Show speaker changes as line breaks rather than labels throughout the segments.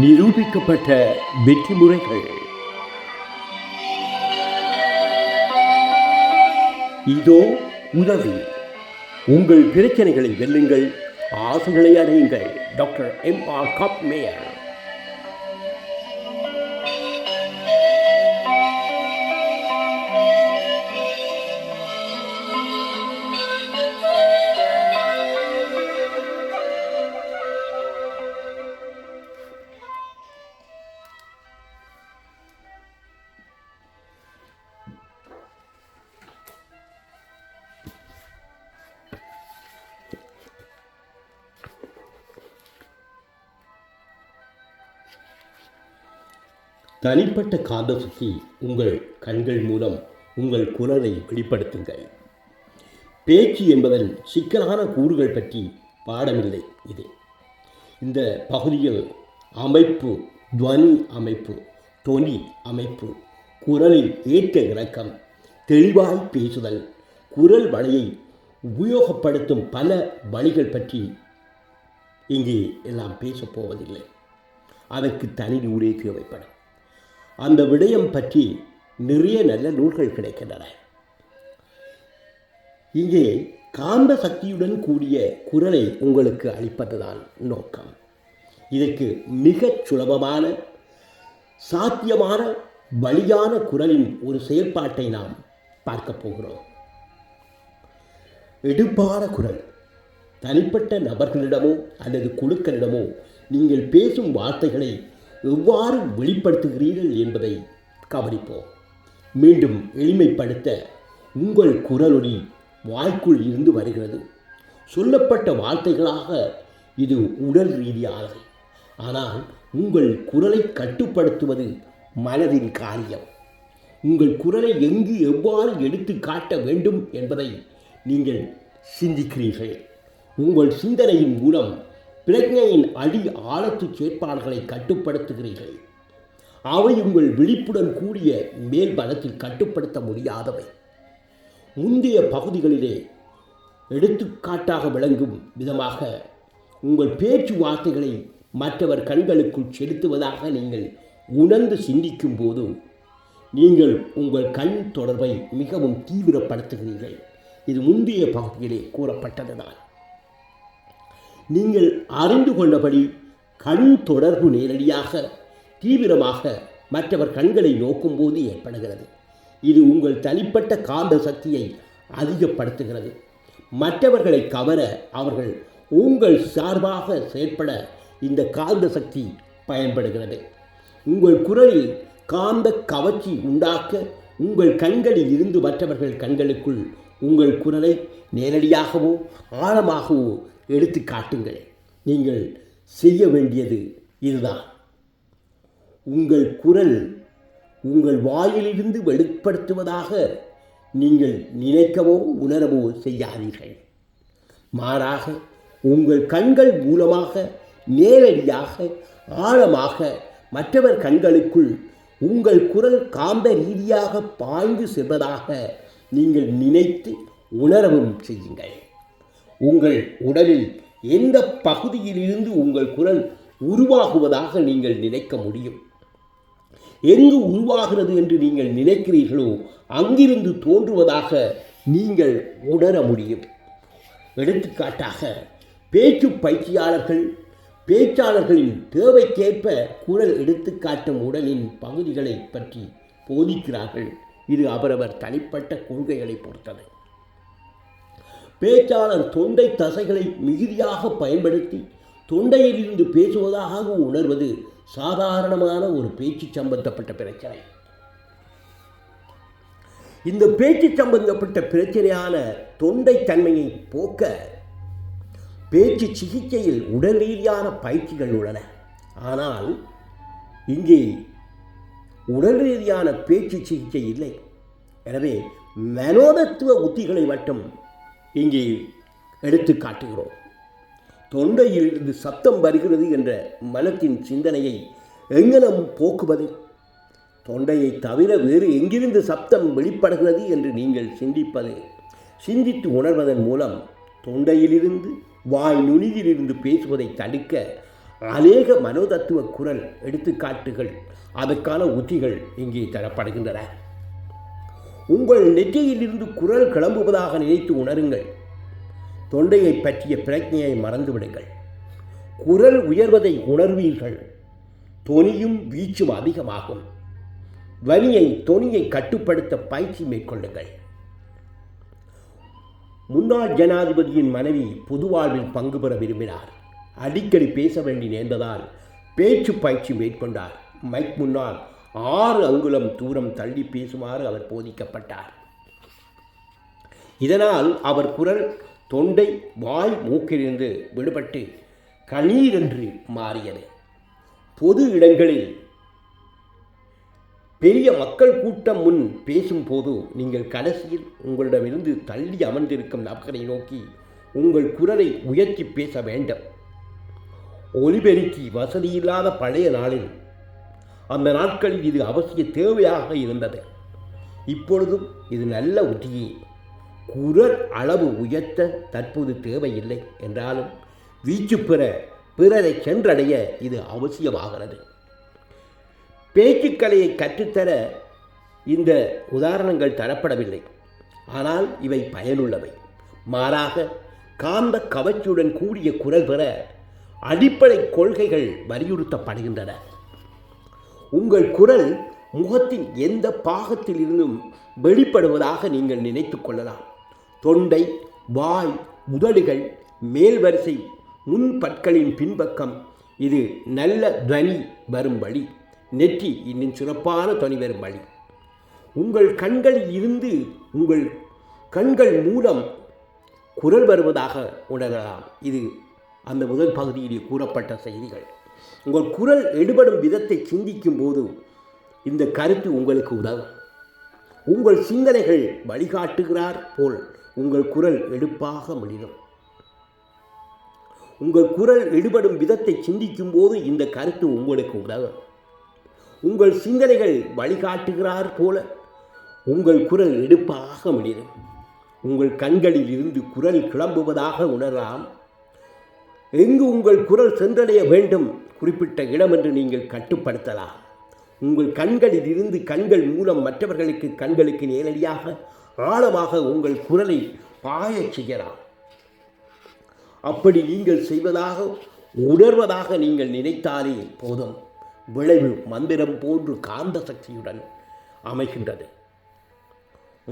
நிரூபிக்கப்பட்ட வெற்றி முறைகள் இதோ உதவி. உங்கள் பிரச்சனைகளை வெல்லுங்கள். ஆசைகளை அடையுங்கள். டாக்டர் எம் ஆர் காப்மேயர் தனிப்பட்ட காந்தசக்தி உங்கள் கண்கள் மூலம் உங்கள் குரலை வெளிப்படுத்துங்கள். பேச்சு என்பதன் சிக்கலான கூறுகள் பற்றி பாடமில்லை இது. இந்த பகுதியில் அமைப்பு துவனி அமைப்பு தொனி அமைப்பு குரலில் ஏற்ற இறக்கம் தெளிவாய் பேசுதல் குரல் வலையை உபயோகப்படுத்தும் பல வழிகள் பற்றி இங்கே எல்லாம் பேசப் போவதில்லை அதற்கு தனி நூலே தேவைப்படும். அந்த விடயம் பற்றி நிறைய நல்ல நூல்கள் கிடைக்கின்றன. இங்கே காந்த சக்தியுடன் கூடிய குரலை உங்களுக்கு அளிப்பதுதான் நோக்கம். இதற்கு மிகச் சுலபமான சாத்தியமான வழியான குரலின் ஒரு செயல்பாட்டை நாம் பார்க்கப் போகிறோம். எடுப்பான குரல். தனிப்பட்ட நபர்களிடமோ அல்லது குழுக்களிடமோ நீங்கள் பேசும் வார்த்தைகளை எவ்வாறு வெளிப்படுத்துகிறீர்கள் என்பதை கவனிப்போம். மீண்டும் எளிமைப்படுத்த உங்கள் குரலொலி வாய்க்குள் இருந்து வருகிறது. சொல்லப்பட்ட வார்த்தைகளாக இது உடல் ரீதியானது ஆனால் உங்கள் குரலை கட்டுப்படுத்துவது மனதின் காரியம். உங்கள் குரலை எங்கு எவ்வாறு எடுத்து காட்ட வேண்டும் என்பதை நீங்கள் சிந்திக்கிறீர்கள். உங்கள் சிந்தனையின் மூலம் பிரஜையின் அடி ஆழத்து செயற்பாடுகளை கட்டுப்படுத்துகிறீர்கள். அவை உங்கள் விழிப்புடன் கூடிய மேல் பலத்தில் கட்டுப்படுத்த முடியாதவை. முந்தைய பகுதிகளிலே எடுத்துக்காட்டாக விளங்கும் விதமாக உங்கள் பேச்சு வார்த்தைகளை மற்றவர் கண்களுக்குள் செலுத்துவதாக நீங்கள் உணர்ந்து சிந்திக்கும் போது நீங்கள் உங்கள் கண் தொடர்பை மிகவும் தீவிரப்படுத்துகிறீர்கள். இது முந்தைய பகுதியிலே கூறப்பட்டதுதான். நீங்கள் அறிந்து கொண்டபடி கண் தொடர்பு நேரடியாக தீவிரமாக மற்றவர் கண்களை நோக்கும்போது ஏற்படுகிறது. இது உங்கள் தனிப்பட்ட காந்த சக்தியை அதிகப்படுத்துகிறது. மற்றவர்களை கவர அவர்கள் உங்கள் சார்பாக செயற்பட இந்த காந்த சக்தி பயன்படுகிறது. உங்கள் குரலில் காந்த கவர்ச்சி உண்டாக்க உங்கள் கண்களில் இருந்து மற்றவர்கள் கண்களுக்குள் உங்கள் குரலை நேரடியாகவோ ஆழமாகவோ எடுத்து காட்டுங்கள் நீங்கள் செய்ய வேண்டியது இதுதான். உங்கள் குரல் உங்கள் வாயிலிருந்து வெளிப்படுத்துவதாக நீங்கள் நினைக்கவோ உணரவோ செய்யாதீர்கள். மாறாக உங்கள் கண்கள் மூலமாக நேரடியாக ஆழமாக மற்றவர் கண்களுக்குள் உங்கள் குரல் காந்த ரீதியாக பாய்ந்து செல்வதாக நீங்கள் நினைத்து உணரவும் செய்யுங்கள். உங்கள் உடலில் எந்த பகுதியிலிருந்து உங்கள் குரல் உருவாகுவதாக நீங்கள் நினைக்க முடியும்? எங்கு உருவாகிறது என்று நீங்கள் நினைக்கிறீர்களோ அங்கிருந்து தோன்றுவதாக நீங்கள் உணர முடியும். எடுத்துக்காட்டாக பேச்சு பயிற்சியாளர்கள் பேச்சாளர்களின் தேவைக்கேற்ப குரல் எடுத்துக்காட்டும் உடலின் பகுதிகளை பற்றி போதிக்கிறார்கள். இது அவரவர் தனிப்பட்ட கொள்கைகளை பொறுத்தது. பேச்சாளர் தொண்டை தசைகளை மிகுதியாக பயன்படுத்தி தொண்டையிலிருந்து பேசுவதாக உணர்வது சாதாரணமான ஒரு பேச்சு சம்பந்தப்பட்ட பிரச்சனை. இந்த பேச்சு சம்பந்தப்பட்ட பிரச்சனையான தொண்டை தன்மையை போக்க பேச்சு சிகிச்சையில் உடல் ரீதியான பயிற்சிகள் உள்ளன. ஆனால் இங்கே உடல் ரீதியான பேச்சு சிகிச்சை இல்லை. எனவே மனோதத்துவ உத்திகளை மட்டும் இங்கே எடுத்து காட்டுகிறோம். தொண்டையிலிருந்து சத்தம் வருகிறது என்ற மனத்தின் சிந்தனையை எங்கனம் போக்குவது? தொண்டையை தவிர வேறு எங்கிருந்து சப்தம் வெளிப்படுகிறது என்று நீங்கள் சிந்திப்பது? சிந்தித்து உணர்வதன் மூலம் தொண்டையிலிருந்து வாய் நுனியிலிருந்து பேசுவதை தடுக்க அநேக மனோதத்துவ குரல் எடுத்துக்காட்டுகள் அதற்கான உத்திகள் இங்கே தரப்படுகின்றன. உங்கள் நெற்றியிலிருந்து குரல் கிளம்புவதாக நினைத்து உணருங்கள். தொண்டையை பற்றிய பிரஜையை மறந்துவிடுங்கள். குரல் உயர்வதை உணர்வீர்கள். தொனியும் வீச்சும் அதிகமாகும். வலியை தொனியை கட்டுப்படுத்த பயிற்சி மேற்கொள்ளுங்கள். முன்னாள் ஜனாதிபதியின் மனைவி பொதுவாழ்வில் பங்கு பெற விரும்பினார். அடிக்கடி பேச வேண்டி நேர்ந்ததால் பேச்சு பயிற்சி மேற்கொண்டார். மைக் முன்னால் ஆறு அங்குலம் தூரம் தள்ளி பேசுமாறு அவர் போதிக்கப்பட்டார். இதனால் அவர் குரல் தொண்டை வாய் மூக்கிலிருந்து விடுபட்டு கணீர் என்று மாறியது. பொது இடங்களில் பெரிய மக்கள் கூட்டம் முன் பேசும்போது நீங்கள் கடைசியில் உங்களிடமிருந்து தள்ளி அமர்ந்திருக்கும் நபரை நோக்கி உங்கள் குரலை உயர்த்தி பேச வேண்டும். ஒலிபெருக்கி வசதியில்லாத பழைய நாளில் அந்த நாட்களில் இது அவசிய தேவையாக இருந்தது. இப்பொழுதும் இது நல்ல உத்தியே. குரல் அளவு உயர்த்த தற்போது தேவையில்லை என்றாலும் வீச்சு பெற பிறரை சென்றடைய இது அவசியமாகிறது. பேச்சுக்கலையை கற்றுத்தர இந்த உதாரணங்கள் தரப்படவில்லை. ஆனால் இவை பயனுள்ளவை. மாறாக காந்த கவர்ச்சியுடன் கூடிய குரல் பெற அடிப்படை கொள்கைகள் வலியுறுத்தப்படுகின்றன. உங்கள் குரல் முகத்தின் எந்த பாகத்திலிருந்தும் வெளிப்படுவதாக நீங்கள் நினைத்து கொள்ளலாம். தொண்டை வாய் உதடுகள் மேல் வரிசை முன் பற்களின் பின்பக்கம் இது நல்ல துவனி வரும் வழி. நெற்றி இன்னும் சிறப்பான துணி வரும் வழி. உங்கள் கண்களில் இருந்து உங்கள் கண்கள் மூலம் குரல் வருவதாக உணரலாம். இது அந்த முதல் பகுதியிலே கூறப்பட்ட செய்திகள். உங்கள் குரல் எடுபடும் விதத்தை சிந்திக்கும் போது இந்த கருத்து உங்களுக்கு உதவும். உங்கள் சிந்தனைகள் வழிகாட்டுகிறார் போல் உங்கள் குரல் எடுப்பாக முடியும் உங்கள் குரல் எடுபடும் விதத்தை சிந்திக்கும் போது இந்த கருத்து உங்களுக்கு உதவும். உங்கள் சிந்தனைகள் வழிகாட்டுகிறார் போல உங்கள் குரல் எடுப்பாக முடியும் உங்கள் கண்களில் இருந்து குரல் கிளம்புவதாக உணரலாம் எங்கு உங்கள் குரல் சென்றடைய வேண்டும் குறிப்பிட்ட இடம் என்று நீங்கள் கட்டுப்படுத்தலாம். உங்கள் கண்களில் இருந்து கண்கள் மூலம் மற்றவர்களுக்கு கண்களுக்கு நேரடியாக ஆழமாக உங்கள் குரலை பாயச் செய்யலாம். அப்படி நீங்கள் செய்வதாக உணர்வதாக நீங்கள் நினைத்தாலே போதும். விளைவு மந்திரம் போன்று காந்த சக்தியுடன் அமைகின்றது.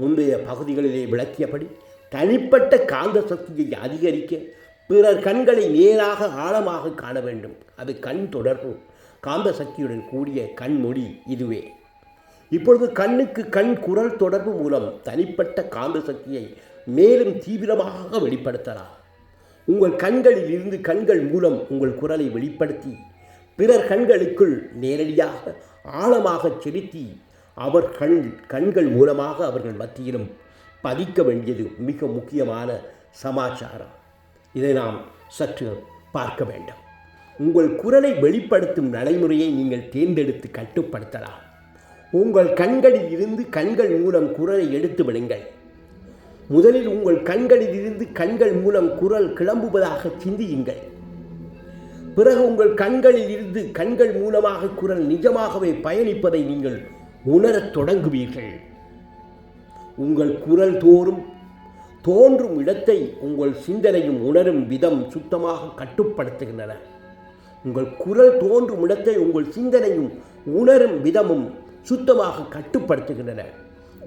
முந்தைய பகுதிகளிலே விளக்கியபடி தனிப்பட்ட காந்த சக்தியை அதிகரிக்க பிறர் கண்களை நேராக ஆழமாக காண வேண்டும். அது கண் தொடர்பு. காந்த சக்தியுடன் கூடிய கண்மொழி இதுவே. இப்பொழுது கண்ணுக்கு கண் குரல் தொடர்பு மூலம் தனிப்பட்ட காந்த சக்தியை மேலும் தீவிரமாக வெளிப்படுத்தலாம். உங்கள் கண்களில் இருந்து கண்கள் மூலம் உங்கள் குரலை வெளிப்படுத்தி பிறர் கண்களுக்குள் நேரடியாக ஆழமாக செலுத்தி அவர் கண் கண்கள் மூலமாக அவர்கள் மத்தியிலும் பதிக்க வேண்டியது மிக முக்கியமான சமாச்சாரம். இதை நாம் சற்று பார்க்க வேண்டும். உங்கள் குரலை வெளிப்படுத்தும் நடைமுறையை நீங்கள் தேர்ந்தெடுத்து கட்டுப்படுத்தலாம். உங்கள் கண்களில் இருந்து கண்கள் மூலம் குரலை எடுத்து விடுங்கள். முதலில் உங்கள் கண்களில் இருந்து கண்கள் மூலம் குரல் கிளம்புவதாக சிந்தியுங்கள். பிறகு உங்கள் கண்களில் இருந்து கண்கள் மூலமாக குரல் நிஜமாகவே பயணிப்பதை நீங்கள் உணரத் தொடங்குவீர்கள். உங்கள் குரல் தோறும் தோன்றும் இடத்தை உங்கள் சிந்தனையும் உணரும் விதம் சுத்தமாக கட்டுப்படுத்துகின்றன. உங்கள் குரல் தோன்றும் இடத்தை உங்கள் சிந்தனையும் உணரும் விதமும் சுத்தமாக கட்டுப்படுத்துகின்றன.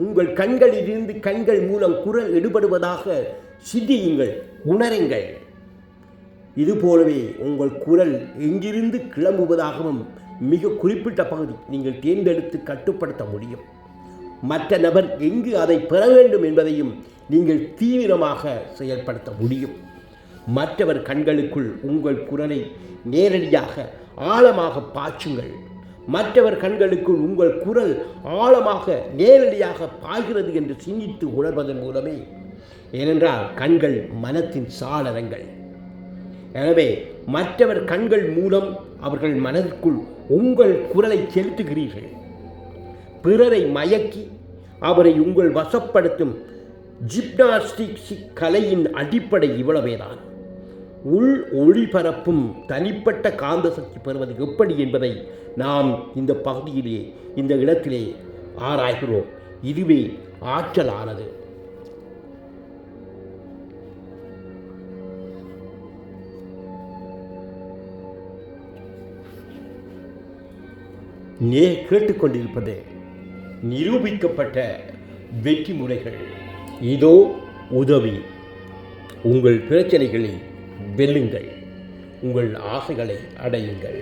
உங்கள் கண்களிலிருந்து கண்கள் மூலம் குரல் எடுபடுவதாக சிந்தியுங்கள் உணருங்கள். இதுபோலவே உங்கள் குரல் எங்கிருந்து கிளம்புவதாகவும் மிக குறிப்பிட்ட பகுதி நீங்கள் தேர்ந்தெடுத்து கட்டுப்படுத்த முடியும். மற்ற நபர் எங்கு அதை பெற வேண்டும் என்பதையும் நீங்கள் தீவிரமாக செயல்படுத்த முடியும். மற்றவர் கண்களுக்குள் உங்கள் குரலை நேரடியாக ஆழமாக பாய்ச்சுங்கள். மற்றவர் கண்களுக்குள் உங்கள் குரல் ஆழமாக நேரடியாக பாய்கிறது என்று சிந்தித்து உணர்வதன் மூலமே. ஏனென்றால் கண்கள் மனத்தின் சாளரங்கள். எனவே மற்றவர் கண்கள் மூலம் அவர்கள் மனதிற்குள் உங்கள் குரலை செலுத்துகிறீர்கள். பிறரை மயக்கி அவரை உங்கள் வசப்படுத்தும் ஜிப்னாஸ்டிக்ஸ் கலையின் அடிப்படை இவ்வளவேதான். உள் ஒளிபரப்பும் தனிப்பட்ட காந்த சக்தி பெறுவது எப்படி என்பதை நாம் இந்த பகுதியிலே இந்த இடத்திலே ஆராய்கிறோம். இதுவே ஆற்றலானது. நே கேட்டுக்கொண்டிருப்பது. நிரூபிக்கப்பட்ட வெற்றி முறைகள் இதோ உதவி. உங்கள் பிரச்சனைகளை வெல்லுங்கள். உங்கள் ஆசைகளை அடையுங்கள்.